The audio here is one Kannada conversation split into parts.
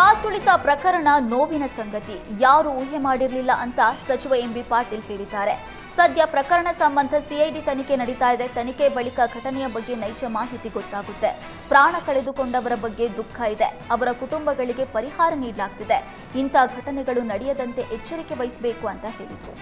ಕಾಲ್ತುಳಿತ ಪ್ರಕರಣ ನೋವಿನ ಸಂಗತಿ. ಯಾರು ಊಹೆ ಮಾಡಿರಲಿಲ್ಲ ಅಂತ ಸಚಿವ ಎಂಬಿ ಪಾಟೀಲ್ ಹೇಳಿದ್ದಾರೆ. ಸದ್ಯ ಪ್ರಕರಣ ಸಂಬಂಧ ಸಿಐಡಿ ತನಿಖೆ ನಡೀತಾ ಇದೆ. ತನಿಖೆ ಬಳಿಕ ಘಟನೆಯ ಬಗ್ಗೆ ನೈಜ ಮಾಹಿತಿ ಗೊತ್ತಾಗುತ್ತೆ. ಪ್ರಾಣ ಕಳೆದುಕೊಂಡವರ ಬಗ್ಗೆ ದುಃಖ ಇದೆ. ಅವರ ಕುಟುಂಬಗಳಿಗೆ ಪರಿಹಾರ ನೀಡಲಾಗ್ತಿದೆ. ಇಂಥ ಘಟನೆಗಳು ನಡೆಯದಂತೆ ಎಚ್ಚರಿಕೆ ವಹಿಸಬೇಕು ಅಂತ ಹೇಳಿದರು.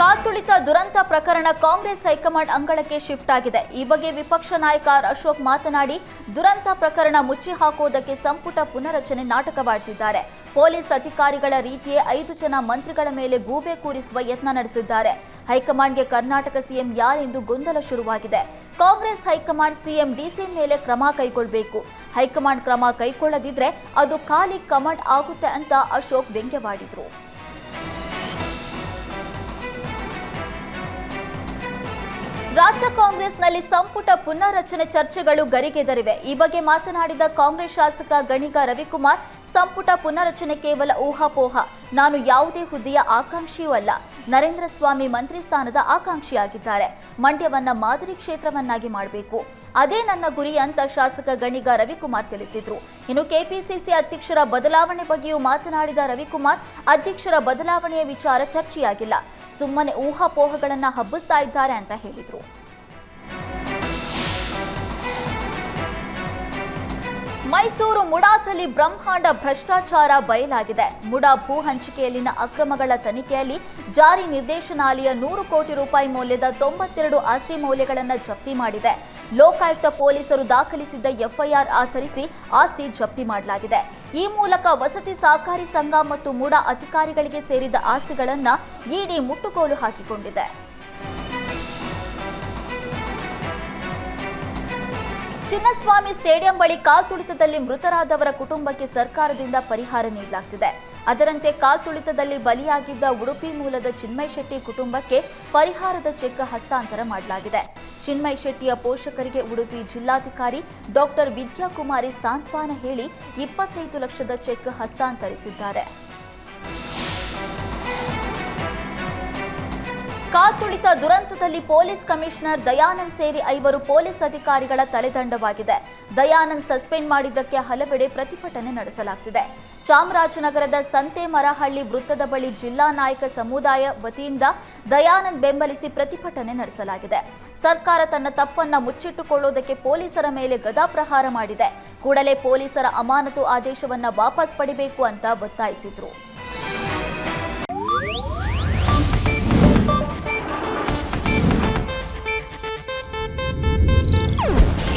ಕಾಲ್ತುಳಿತ ದುರಂತ ಪ್ರಕರಣ ಕಾಂಗ್ರೆಸ್ ಹೈಕಮಾಂಡ್ ಅಂಗಳಕ್ಕೆ ಶಿಫ್ಟ್ ಆಗಿದೆ. ಈ ಬಗ್ಗೆ ವಿಪಕ್ಷ ನಾಯಕ ಅಶೋಕ್ ಮಾತನಾಡಿ, ದುರಂತ ಪ್ರಕರಣ ಮುಚ್ಚಿ ಹಾಕುವುದಕ್ಕೆ ಸಂಪುಟ ಪುನರಚನೆ ನಾಟಕವಾಡ್ತಿದ್ದಾರೆ. ಪೊಲೀಸ್ ಅಧಿಕಾರಿಗಳ ರೀತಿಯೇ ಐದು ಜನ ಮಂತ್ರಿಗಳ ಮೇಲೆ ಗೂಬೆ ಕೂರಿಸುವ ಯತ್ನ ನಡೆಸಿದ್ದಾರೆ. ಹೈಕಮಾಂಡ್ಗೆ ಕರ್ನಾಟಕ ಸಿಎಂ ಯಾರೆಂದು ಗೊಂದಲ ಶುರುವಾಗಿದೆ. ಕಾಂಗ್ರೆಸ್ ಹೈಕಮಾಂಡ್ ಸಿಎಂ ಡಿಸಿ ಮೇಲೆ ಕ್ರಮ ಕೈಗೊಳ್ಳಬೇಕು ಹೈಕಮಾಂಡ್ ಕ್ರಮ ಕೈಗೊಳ್ಳದಿದ್ರೆ ಅದು ಖಾಲಿ ಕಮಾಂಡ್ ಆಗುತ್ತೆ ಅಂತ ಅಶೋಕ್ ವ್ಯಂಗ್ಯವಾಡಿದ್ರು. ರಾಜ್ಯ ಕಾಂಗ್ರೆಸ್ನಲ್ಲಿ ಸಂಪುಟ ಪುನರ್ರಚನೆ ಚರ್ಚೆಗಳು ಗರಿಗೆದರಿವೆ ಈ ಬಗ್ಗೆ ಮಾತನಾಡಿದ ಕಾಂಗ್ರೆಸ್ ಶಾಸಕ ಗಣಿಗ ರವಿಕುಮಾರ್, ಸಂಪುಟ ಪುನರ್ರಚನೆ ಕೇವಲ ಊಹಾಪೋಹ. ನಾನು ಯಾವುದೇ ಹುದ್ದೆಯ ಆಕಾಂಕ್ಷಿಯೂ ಅಲ್ಲ. ನರೇಂದ್ರ ಸ್ವಾಮಿ ಮಂತ್ರಿ ಸ್ಥಾನದ ಆಕಾಂಕ್ಷಿಯಾಗಿದ್ದಾರೆ. ಮಂಡ್ಯವನ್ನ ಮಾದರಿ ಕ್ಷೇತ್ರವನ್ನಾಗಿ ಮಾಡಬೇಕು. ಅದೇ ನನ್ನ ಗುರಿ ಅಂತ ಶಾಸಕ ಗಣಿಗ ರವಿಕುಮಾರ್ ತಿಳಿಸಿದ್ರು. ಇನ್ನು ಕೆಪಿಸಿಸಿ ಅಧ್ಯಕ್ಷರ ಬದಲಾವಣೆ ಬಗ್ಗೆಯೂ ಮಾತನಾಡಿದ ರವಿಕುಮಾರ್, ಅಧ್ಯಕ್ಷರ ಬದಲಾವಣೆಯ ವಿಚಾರ ಚರ್ಚೆಯಾಗಿಲ್ಲ. ಸುಮ್ಮನೆ ಊಹಾಪೋಹಗಳನ್ನು ಹಬ್ಬಿಸ್ತಾ ಇದ್ದಾರೆ ಅಂತ ಹೇಳಿದ್ರು. ಮೈಸೂರು ಮುಡಾದಲ್ಲಿ ಬ್ರಹ್ಮಾಂಡ ಭ್ರಷ್ಟಾಚಾರ ಬಯಲಾಗಿದೆ. ಮುಡಾ ಭೂ ಹಂಚಿಕೆಯಲ್ಲಿನ ಅಕ್ರಮಗಳ ತನಿಖೆಯಲ್ಲಿ ಜಾರಿ ನಿರ್ದೇಶನಾಲಯ ನೂರು ಕೋಟಿ ರೂಪಾಯಿ ಮೌಲ್ಯದ ತೊಂಬತ್ತೆರಡು ಆಸ್ತಿ ಮೌಲ್ಯಗಳನ್ನು ಜಪ್ತಿ ಮಾಡಿದೆ. ಲೋಕಾಯುಕ್ತ ಪೊಲೀಸರು ದಾಖಲಿಸಿದ್ದ ಎಫ್ಐಆರ್ ಆಧರಿಸಿ ಆಸ್ತಿ ಜಪ್ತಿ ಮಾಡಲಾಗಿದೆ. ಈ ಮೂಲಕ ವಸತಿ ಸಹಕಾರಿ ಸಂಘ ಮತ್ತು ಮುಡಾ ಅಧಿಕಾರಿಗಳಿಗೆ ಸೇರಿದ ಆಸ್ತಿಗಳನ್ನು ಇಡಿ ಮುಟ್ಟುಗೋಲು ಹಾಕಿಕೊಂಡಿದೆ. ಚಿನ್ನಸ್ವಾಮಿ ಸ್ಟೇಡಿಯಂ ಬಳಿ ಕಾಲ್ತುಳಿತದಲ್ಲಿ ಮೃತರಾದವರ ಕುಟುಂಬಕ್ಕೆ ಸರ್ಕಾರದಿಂದ ಪರಿಹಾರ ನೀಡಲಾಗ್ತಿದೆ. ಅದರಂತೆ ಕಾಲ್ತುಳಿತದಲ್ಲಿ ಬಲಿಯಾಗಿದ್ದ ಉಡುಪಿ ಮೂಲದ ಚಿನ್ಮಯ್ ಶೆಟ್ಟಿ ಕುಟುಂಬಕ್ಕೆ ಪರಿಹಾರದ ಚೆಕ್ ಹಸ್ತಾಂತರ ಮಾಡಲಾಗಿದೆ. ಚಿನ್ಮಯ್ ಶೆಟ್ಟಿಯ ಪೋಷಕರಿಗೆ ಉಡುಪಿ ಜಿಲ್ಲಾಧಿಕಾರಿ ಡಾಕ್ಟರ್ ವಿದ್ಯಾಕುಮಾರಿ ಸಾಂತ್ವಾನ ಹೇಳಿ ಇಪ್ಪತ್ತೈದು ಲಕ್ಷದ ಚೆಕ್ ಹಸ್ತಾಂತರಿಸಿದ್ದಾರೆ. ಕಾಲ್ತುಳಿತ ದುರಂತದಲ್ಲಿ ಪೊಲೀಸ್ ಕಮಿಷನರ್ ದಯಾನಂದ್ ಸೇರಿ ಐವರು ಪೊಲೀಸ್ ಅಧಿಕಾರಿಗಳ ತಲೆದಂಡವಾಗಿದೆ. ದಯಾನಂದ್ ಸಸ್ಪೆಂಡ್ ಮಾಡಿದ್ದಕ್ಕೆ ಹಲವೆಡೆ ಪ್ರತಿಭಟನೆ ನಡೆಸಲಾಗ್ತಿದೆ. ಚಾಮರಾಜನಗರದ ಸಂತೆ ಮರಹಳ್ಳಿ ವೃತ್ತದ ಬಳಿ ಜಿಲ್ಲಾ ನಾಯಕ ಸಮುದಾಯ ವತಿಯಿಂದ ದಯಾನಂದ್ ಬೆಂಬಲಿಸಿ ಪ್ರತಿಭಟನೆ ನಡೆಸಲಾಗಿದೆ. ಸರ್ಕಾರ ತನ್ನ ತಪ್ಪನ್ನ ಮುಚ್ಚಿಟ್ಟುಕೊಳ್ಳುವುದಕ್ಕೆ ಪೊಲೀಸರ ಮೇಲೆ ಗದಾಪ್ರಹಾರ ಮಾಡಿದೆ. ಕೂಡಲೇ ಪೊಲೀಸರ ಅಮಾನತು ಆದೇಶವನ್ನ ವಾಪಸ್ ಪಡಿಬೇಕು ಅಂತ ಒತ್ತಾಯಿಸಿದ್ರು.